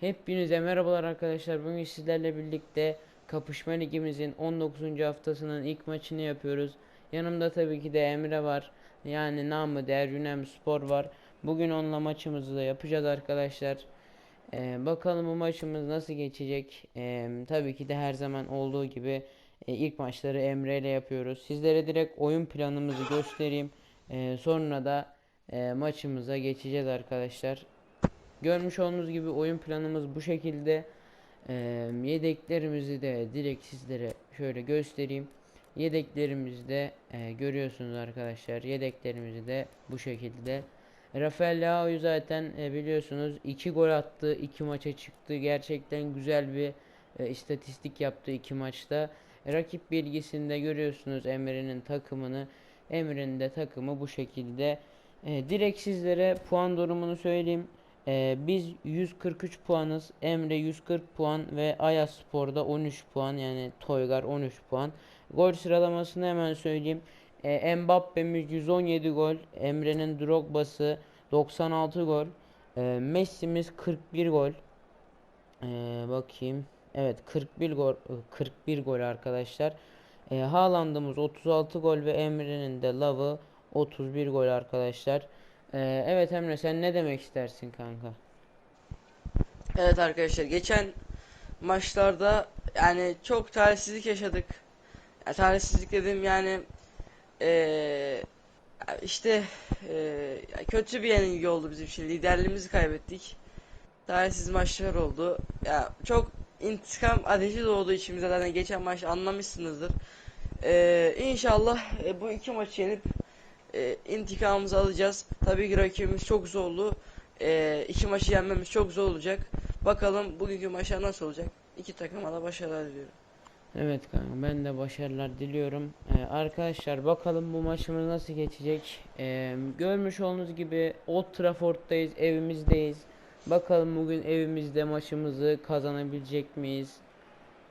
Hepinize merhabalar arkadaşlar. Bugün sizlerle birlikte Kapışma Ligimizin 19. haftasının ilk maçını yapıyoruz. Yanımda tabii ki de Emre var. Yani namı değer Yünem Spor var. Bugün onunla maçımızı da yapacağız arkadaşlar. Ee, bakalım bu maçımız nasıl geçecek. Ee, tabii ki de her zaman olduğu gibi e, ilk maçları Emre ile yapıyoruz. Sizlere direkt oyun planımızı göstereyim. Ee, sonra da e, maçımıza geçeceğiz arkadaşlar. Görmüş olduğunuz gibi oyun planımız bu şekilde. Ee, yedeklerimizi de direkt sizlere şöyle göstereyim. Yedeklerimizi de e, görüyorsunuz arkadaşlar. Yedeklerimizi de bu şekilde. Rafael Leao'yu zaten e, biliyorsunuz 2 gol attı, 2 maça çıktı. Gerçekten güzel bir e, istatistik yaptı iki maçta. Rakip bilgisinde görüyorsunuz Emre'nin takımını. Emre'nin de takımı bu şekilde. E, direkt sizlere puan durumunu söyleyeyim. Ee, biz 143 puanız. Emre 140 puan ve Ayas Spor'da 13 puan yani Toygar 13 puan. Gol sıralamasını hemen söyleyeyim. Ee, Mbappe'miz 117 gol. Emre'nin Drogba'sı 96 gol. Ee, Messi'miz 41 gol. Ee, bakayım. Evet 41 gol 41 gol arkadaşlar. Ee, Haaland'ımız 36 gol ve Emre'nin de Love'ı 31 gol arkadaşlar. Ee, evet Emre sen ne demek istersin kanka? Evet arkadaşlar geçen maçlarda yani çok talihsizlik yaşadık. Ya, talihsizlik dedim yani eee, işte eee, kötü bir yenilgi oldu bizim için. Liderliğimizi kaybettik. Talihsiz maçlar oldu. Ya çok intikam ateşi doğdu içimize zaten geçen maç anlamışsınızdır. Eee inşallah e, bu iki maçı yenip e, intikamımızı alacağız. Tabii ki rakibimiz çok zorlu. E, iki maçı yenmemiz çok zor olacak. Bakalım bugünkü maçlar nasıl olacak? İki takıma da başarılar diliyorum. Evet kanka ben de başarılar diliyorum. Ee, arkadaşlar bakalım bu maçımız nasıl geçecek. Ee, görmüş olduğunuz gibi Old Trafford'dayız, evimizdeyiz. Bakalım bugün evimizde maçımızı kazanabilecek miyiz?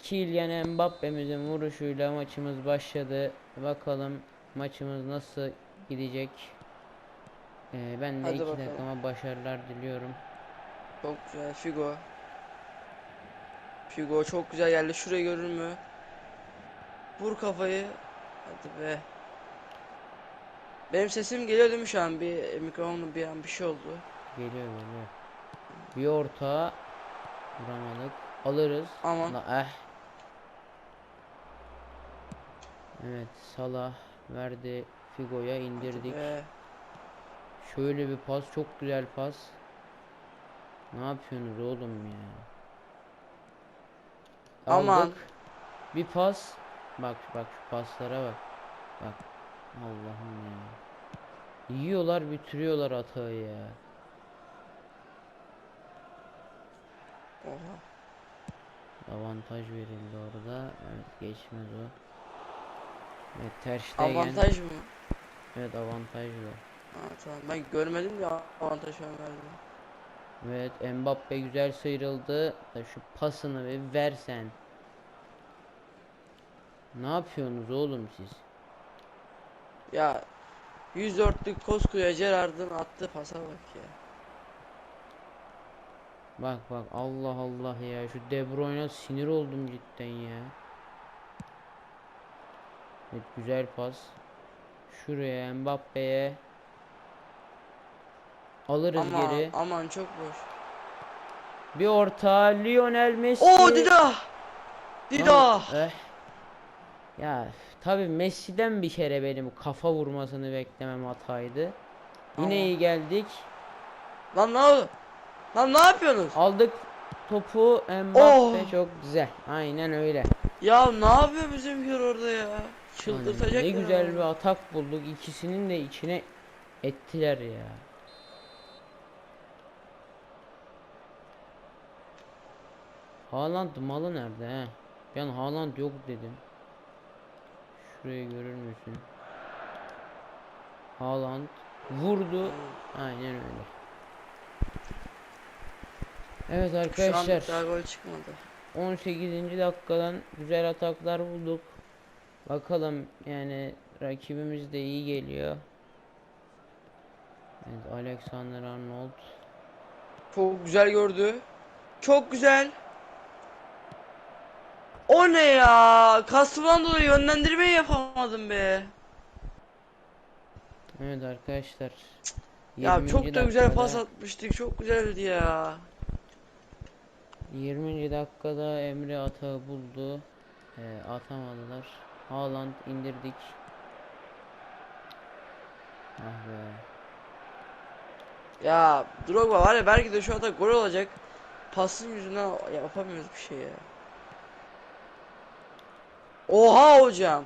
Kylian Mbappe'mizin vuruşuyla maçımız başladı. Bakalım maçımız nasıl gidecek. Ee, ben de Hadi iki bakalım. takıma başarılar diliyorum. Çok güzel Figo. Figo çok güzel geldi. Şurayı görür mü? Vur kafayı. Hadi be. Benim sesim geliyor değil mi şu an? Bir mikrofonla bir an bir şey oldu. Geliyor geliyor. Bir orta vuramadık. Alırız. Aman. La eh. Evet Salah verdi Figo'ya indirdik. Şöyle bir pas çok güzel pas. Ne yapıyorsunuz oğlum ya? Aman. Aldık. Bir pas. Bak bak şu paslara bak. Bak. Allah'ım ya. Yiyorlar bitiriyorlar atağı ya. Oha. Avantaj verildi orada. Evet geçmez o. Evet Ter Stegen. Avantaj mı? Evet avantajlı. Ha, tamam. Ben görmedim ya avantaj şu an verdim. Evet Mbappe güzel sıyrıldı. Şu pasını bir versen. Ne yapıyorsunuz oğlum siz? Ya 104'lük koskoca Gerard'ın attığı pasa bak ya. Bak bak Allah Allah ya şu De Bruyne'a sinir oldum cidden ya. Evet güzel pas. Şuraya Mbappe'ye. Alırız Ama geri. aman çok boş. Bir orta Lionel Messi. Oo Dida! Dida! Eh. Ya tabi Messi'den bir kere benim kafa vurmasını beklemem hataydı. Yine Ama- iyi geldik. Lan ne oldu? Lan ne yapıyorsunuz? Aldık topu Mbappe Oh! çok güzel. Aynen öyle. Ya ne yapıyor bizimkiler orada ya? Yani Çıldırtacak ne ya. güzel bir atak bulduk. İkisinin de içine ettiler ya. Haaland malı nerede he? Ben Haaland yok dedim. Şurayı görür müsün? Haaland vurdu. Aynen öyle. Evet Şu an arkadaşlar. daha gol çıkmadı. 18. dakikadan güzel ataklar bulduk. Bakalım yani rakibimiz de iyi geliyor. Evet Alexander Arnold. Çok güzel gördü. Çok güzel. O ne ya? Kasımdan dolayı yönlendirmeyi yapamadım be. Evet arkadaşlar. Ya 20. çok da güzel pas atmıştık. Çok güzeldi ya. 20. dakikada Emre atağı buldu. Ee, atamadılar. Haaland indirdik. Ah be. Ya Drogba var ya belki de şu anda gol olacak. Pasın yüzünden yapamıyoruz bir şey ya. Oha hocam.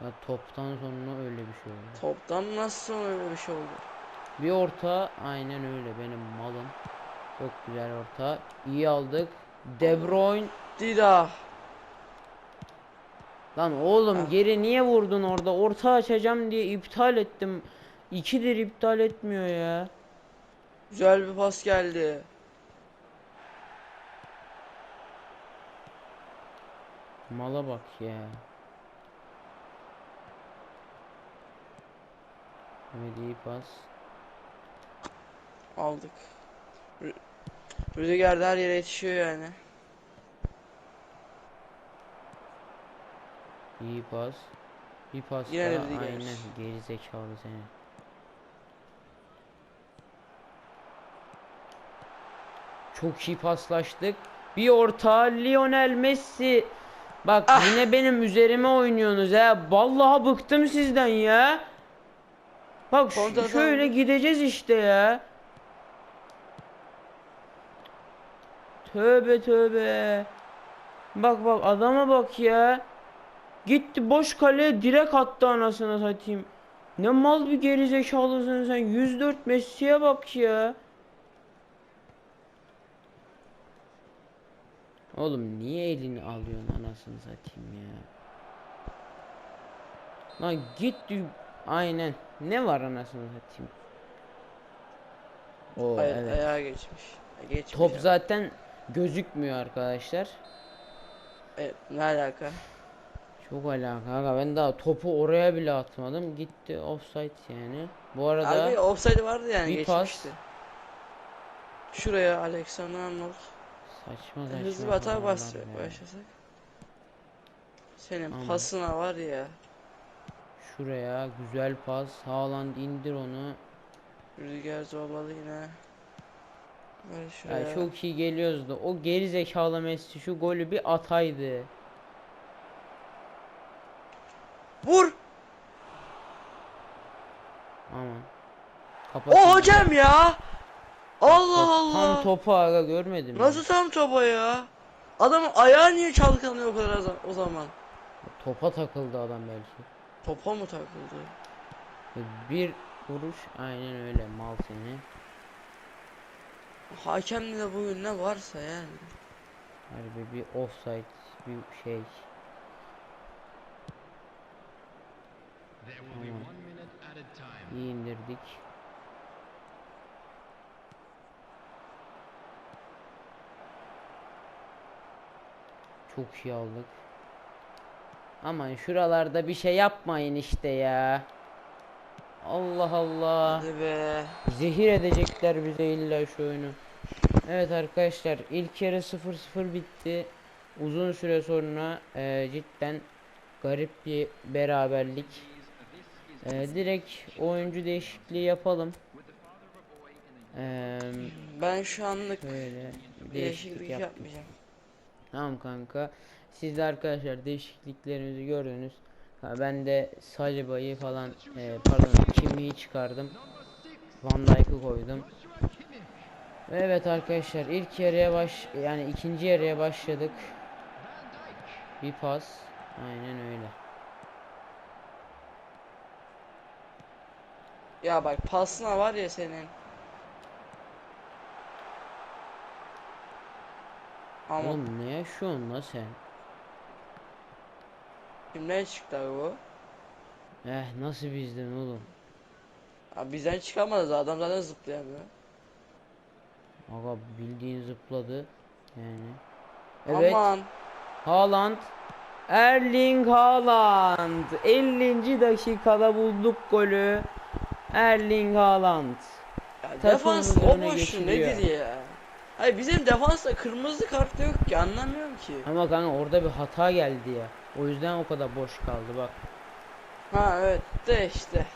Ya toptan sonra öyle bir şey oldu. Toptan nasıl öyle bir şey oldu? Bir orta aynen öyle benim malım. Çok güzel orta. İyi aldık. De Bruyne. Dida. Lan oğlum Ah. geri niye vurdun orada? Orta açacağım diye iptal ettim. İkidir iptal etmiyor ya. Güzel bir pas geldi. Mala bak ya. Evet iyi pas. Aldık. Rü- Rüdiger her yere yetişiyor yani. İyi pas. Bir pas Yine daha. Aynen geri zekalı seni. Çok iyi paslaştık. Bir orta Lionel Messi. Bak Ah! yine benim üzerime oynuyorsunuz ha. Vallahi bıktım sizden ya. Bak şöyle atalım. gideceğiz işte ya. Tövbe tövbe. Bak bak adama bak ya. Gitti boş kaleye direkt attı anasını satayım. Ne mal bir gerizekalısın sen. 104 Messi'ye bak ya. Oğlum niye elini alıyorsun anasını satayım ya. Lan git aynen. Ne var anasını satayım. O Ay- evet. Ayağa geçmiş. Geçmiş Top ya. zaten gözükmüyor arkadaşlar. E, ne alaka? Çok alaka ben daha topu oraya bile atmadım gitti offside yani. Bu arada Abi offside vardı yani bir pas. geçmişti. Şuraya Alexander Arnold. saçma saçma Hızlı bir hata başlasak. Senin Aman. pasına var ya. Şuraya güzel pas Haaland indir onu. Rüdiger zorladı yine. Ya çok iyi geliyoruz da o geri zekalı Messi şu golü bir ataydı. Vur! Aman. O Kapatın. hocam ya! Allah Top- Allah! Tam topu aga görmedim. Nasıl tam topa ya? Adamın ayağı niye çalkanıyor o kadar o zaman? Topa takıldı adam belki. Topa mı takıldı? Bir vuruş aynen öyle mal seni. Hakemde de bugün ne varsa yani. Harbi bir offside bir şey. Tamam. İyi indirdik. Çok iyi aldık. Aman şuralarda bir şey yapmayın işte ya. Allah Allah. Hadi be. Zehir edecekler bize illa şu oyunu. Evet arkadaşlar ilk yarı 0-0 bitti. Uzun süre sonra e, cidden garip bir beraberlik. E, direkt oyuncu değişikliği yapalım. E, Ben şu anlık şöyle değişiklik değişiklik yap. yapmayacağım. Tamam kanka. Siz de arkadaşlar değişikliklerimizi gördünüz. Ha, ben de Saliba'yı falan e, pardon Kimi'yi çıkardım. Van Dijk'ı koydum. Evet arkadaşlar ilk yarıya baş yani ikinci yarıya başladık. Bir pas. Aynen öyle. Ya bak pasına var ya senin. Ama Oğlum ne yaşıyorsun la sen? kimden çıktı abi bu? Eh nasıl bizden oğlum? Abi bizden çıkamadı adam zaten zıplayamıyor. Aga bildiğin zıpladı. Yani. Evet. Aman. Haaland. Erling Haaland. 50. dakikada bulduk golü. Erling Haaland. Ya defans o geçiriyor. nedir ya? Hayır bizim defansta kırmızı kart yok ki anlamıyorum ki. Ama kanka orada bir hata geldi ya. O yüzden o kadar boş kaldı bak. Ha evet de işte.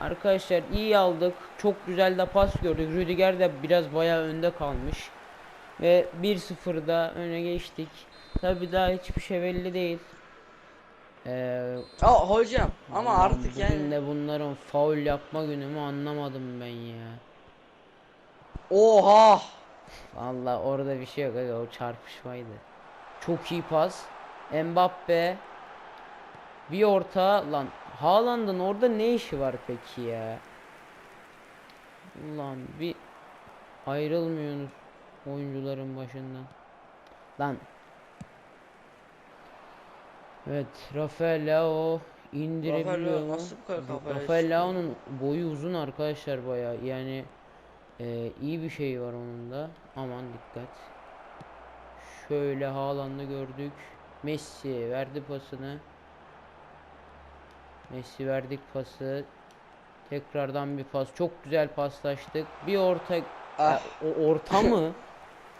Arkadaşlar iyi aldık. Çok güzel de pas gördük. Rüdiger de biraz bayağı önde kalmış. Ve 1-0'da öne geçtik. Tabi daha hiçbir şey belli değil. Ee, Aa hocam ama artık bugün yani. de bunların faul yapma günü mü anlamadım ben ya. Oha. Allah orada bir şey yok aga, o çarpışmaydı. Çok iyi pas. Mbappe. Bir orta lan. Haaland'ın orada ne işi var peki ya? Ulan bir ayrılmıyorsunuz oyuncuların başından. Lan. Evet, Rafael Leao indirebiliyor Rafael mu? nasıl bu kadar kafaya Rafael çıktı? Leao'nun boyu uzun arkadaşlar bayağı. Yani ee, iyi bir şey var onun da. Aman dikkat. Şöyle Haaland'ı gördük. Messi verdi pasını. Messi verdik pası. Tekrardan bir pas. Çok güzel paslaştık. Bir orta Ah. Ya, o orta mı?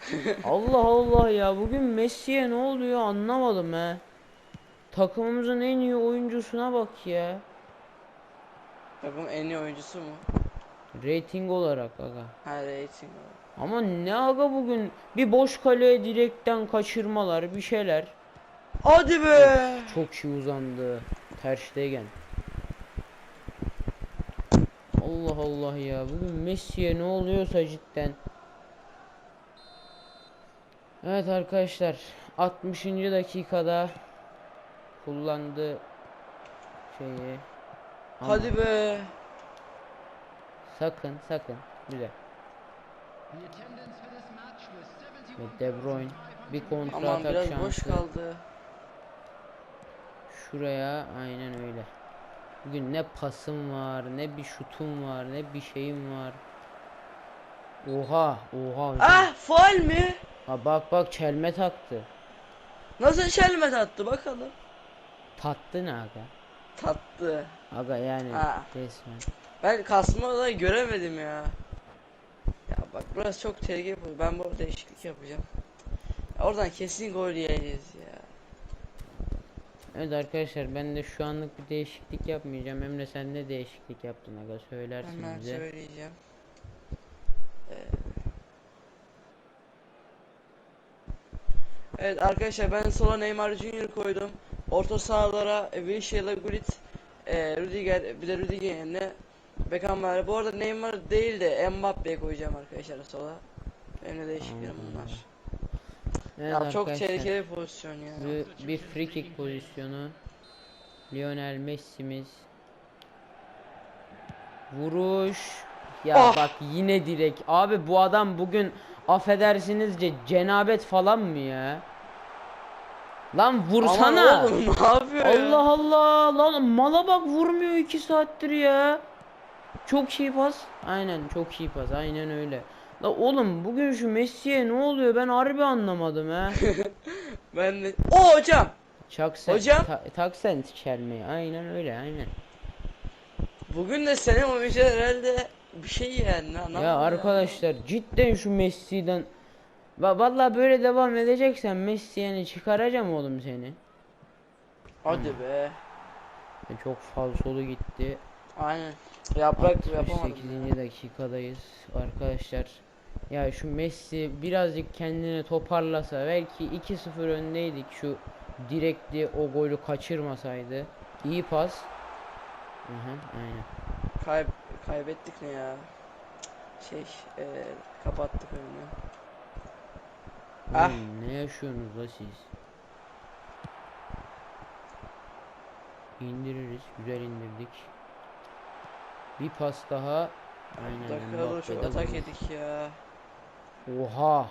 Allah Allah ya bugün Messi'ye ne oluyor anlamadım he. Takımımızın en iyi oyuncusuna bak ya. Takım en iyi oyuncusu mu? Rating olarak aga. Ha rating olarak. Ama ne aga bugün bir boş kaleye direkten kaçırmalar bir şeyler. Hadi be. Çok iyi uzandı. Ter Stegen. Allah Allah ya bugün Messi'ye ne oluyorsa cidden. Evet arkadaşlar 60. dakikada kullandı şeyi. Ama Hadi be. Sakın sakın güzel. Ve De Bruyne bir kontra Aman atak biraz şansı. boş kaldı. Şuraya aynen öyle. Bugün ne pasım var, ne bir şutum var, ne bir şeyim var. Oha, oha. hocam. Ah faul mi? Ha, bak bak çelme taktı. Nasıl şelmet attı bakalım. Tattı ne aga? Tattı. Aga yani Ha. resmen. Ben kasma olayı göremedim ya. Ya bak burası çok tehlikeli. Ben bu değişiklik yapacağım. Ya oradan kesin gol yiyeceğiz ya. Evet arkadaşlar ben de şu anlık bir değişiklik yapmayacağım. Emre sen ne değişiklik yaptın aga söylersin Hemen bize. söyleyeceğim. Ee, Evet arkadaşlar ben sola Neymar Junior koydum. Orta sahalara Wilshere, Gullit, e, Rüdiger, bir de Rüdiger yerine Beckham var. Bu arada Neymar değil de Mbappe'ye koyacağım arkadaşlar sola. Benim de değişiklerim Anladım. bunlar. Evet Ya çok tehlikeli bir pozisyon ya. Bir, bir free kick pozisyonu. Lionel Messi'miz. Vuruş. Ya Ah! bak yine direk. Abi bu adam bugün affedersinizce cenabet falan mı ya? Lan vursana. Aman oğlum ne yapıyor ya? Allah Allah lan mala bak vurmuyor iki saattir ya. Çok iyi pas. Aynen çok iyi pas. Aynen öyle. La oğlum bugün şu Messi'ye ne oluyor ben harbi anlamadım ha. Ben de... O hocam! Çak sen, Hocam? ta- tak sen çelmeyi. Aynen öyle aynen. Bugün de senin oyuncular herhalde bir şey yani. anlamadım Ya arkadaşlar cidden şu Messi'den Va vallahi böyle devam edeceksen Messi yani çıkaracağım oğlum seni. Hadi be. E, Çok falsolu gitti. Aynen. Yaprak yapamadım. 68. dakikadayız arkadaşlar. Ya şu Messi birazcık kendini toparlasa belki 2-0 öndeydik şu direkli o golü kaçırmasaydı. İyi pas. Hı hı, aynen. Kayb kaybettik ne ya? Şey, e, kapattık önünü. Ah. Oğlum, ne yaşıyorsunuz la siz? İndiririz. Güzel indirdik. Bir pas daha. Aynen. Dakikalı çok atak yedik ya. Oha.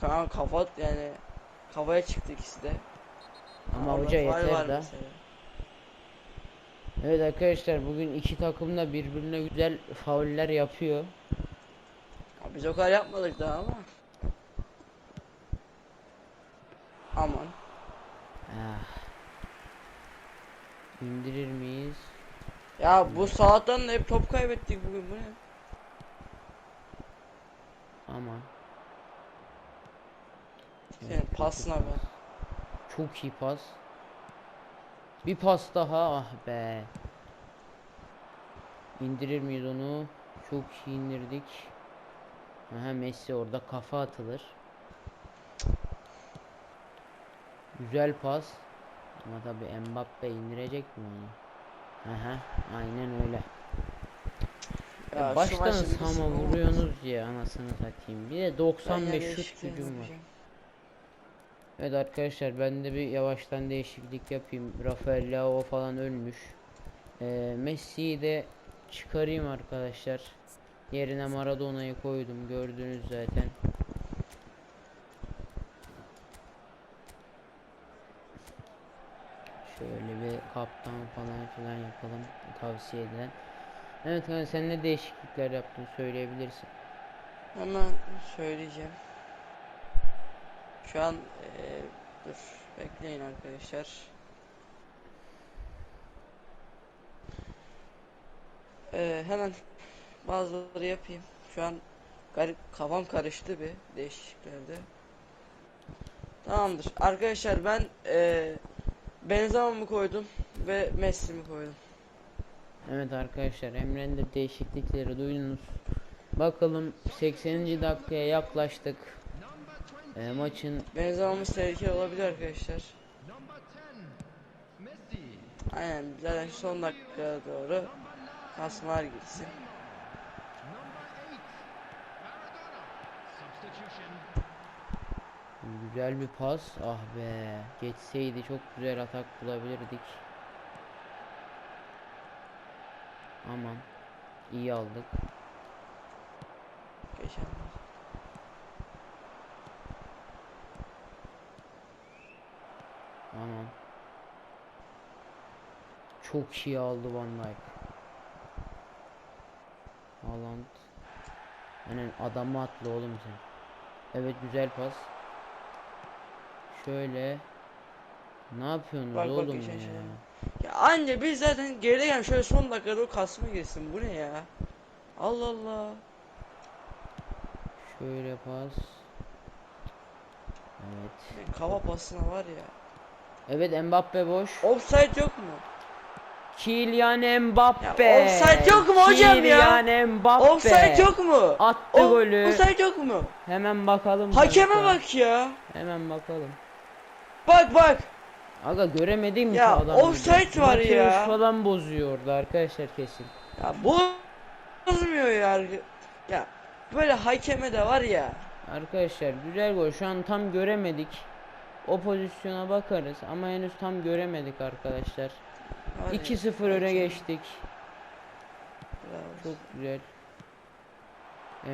Kanka kafa yani kafaya çıktı ikisi de. Ama Orada hoca yeter da. Evet arkadaşlar bugün iki takım da birbirine güzel fauller yapıyor. Ya Biz o kadar yapmadık daha ama. Aman. Ah. İndirir miyiz? Ya bu saatten hep top kaybettik bugün bu ne? Aman. Senin pasına ben. Çok iyi pas. Bir pas daha ah be. İndirir miyiz onu? Çok iyi indirdik. Aha Messi orada kafa atılır. Güzel pas. Ama tabi Mbappe indirecek mi onu? Aha aynen öyle. Ya Ya baştan sama vuruyorsunuz ya anasını satayım. Bir de Ben 95 yani şut değişikliğini gücüm var. Evet arkadaşlar ben de bir yavaştan değişiklik yapayım. Rafael Leao falan ölmüş. Ee, Messi'yi de çıkarayım arkadaşlar. Yerine Maradona'yı koydum gördünüz zaten. Şöyle bir kaptan falan filan yapalım tavsiye edilen. Evet kanka sen ne değişiklikler yaptın söyleyebilirsin. Hemen söyleyeceğim. Şu an eee, dur bekleyin arkadaşlar. Eee, hemen bazıları yapayım. Şu an garip kafam karıştı bir değişikliklerde. Tamamdır. Arkadaşlar ben eee Benzema'mı koydum ve Messi'mi koydum. Evet arkadaşlar Emre'nin de değişiklikleri duydunuz. Bakalım 80. dakikaya yaklaştık. Ee, maçın Benzema'mız tehlikeli olabilir arkadaşlar. Aynen zaten son dakikaya doğru kasmalar gitsin. Güzel bir pas. Ah be. Geçseydi çok güzel atak bulabilirdik. Aman. iyi aldık. Geçen. Aman. Çok iyi aldı Van Dijk. Haaland. Aynen adamı atlı oğlum sen. Evet güzel pas. Şöyle. Ne yapıyorsunuz Bak, bak, oğlum geçen ya? şey. Ya anca biz zaten geride gel şöyle son dakikada doğru kasma girsin. Bu ne ya? Allah Allah. Şöyle pas. Evet. Ya, Kava pasına var ya. Evet Mbappe boş. Offside yok mu? Kylian Mbappe. Ya offside yok mu hocam ya? Kylian Mbappe. Offside yok mu? Attı O- golü. Offside yok mu? Hemen bakalım. Hakeme bak ya. Hemen bakalım. Bak bak. Aga göremedim ki Ya, adam. offside var ya. falan bozuyor orada arkadaşlar kesin. Ya bozmuyor ya. Ya böyle hakeme de var ya. Arkadaşlar güzel gol. Şu an tam göremedik. O pozisyona bakarız ama henüz tam göremedik arkadaşlar. Var ya, 2-0 öne geçtik. Bravo. Çok güzel.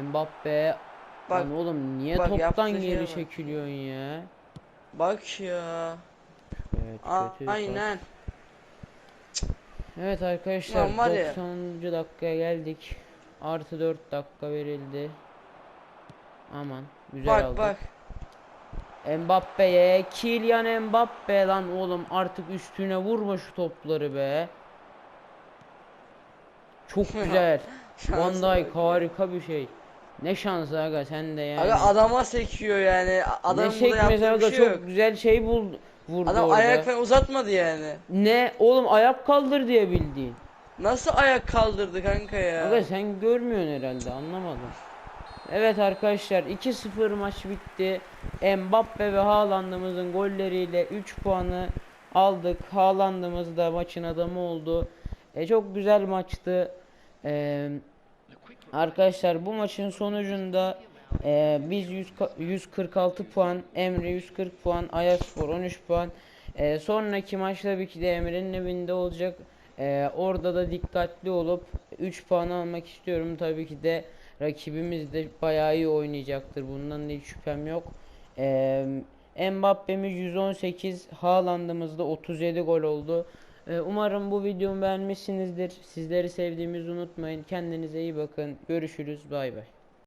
Mbappe. Bak Lan oğlum niye bak, toptan geri çekiliyorsun ya? Bak ya. Evet A- kötü aynen. Evet arkadaşlar Lan var ya. 90. dakikaya geldik. Artı 4 dakika verildi. Aman güzel Bak aldık. bak. Mbappe'ye Kylian Mbappe lan oğlum artık üstüne vurma şu topları be. Çok güzel. Van Dijk bak harika bir şey. Ne şansı aga sen de yani. Aga adama sekiyor yani. Adam ne burada yaptığı sekmez bir aga şey çok yok. güzel şey bul vurdu Adam orada. ayak falan uzatmadı yani. Ne oğlum ayak kaldır diye bildiğin. Nasıl ayak kaldırdı kanka ya? Aga sen görmüyorsun herhalde anlamadım. Evet arkadaşlar 2-0 maç bitti. Mbappe ve Haaland'ımızın golleriyle 3 puanı aldık. Haaland'ımız da maçın adamı oldu. E, çok güzel maçtı. E, arkadaşlar bu maçın sonucunda e, biz 100 ka- 146 puan, Emre 140 puan, Ayaspor 13 puan. E, sonraki maç tabii ki de Emre'nin evinde olacak. E, orada da dikkatli olup 3 puan almak istiyorum. Tabii ki de rakibimiz de bayağı iyi oynayacaktır. Bundan da hiç şüphem yok. E, Mbappe'miz 118, Haaland'ımız da 37 gol oldu. E, umarım bu videomu beğenmişsinizdir. Sizleri sevdiğimizi unutmayın. Kendinize iyi bakın. Görüşürüz. Bay bay.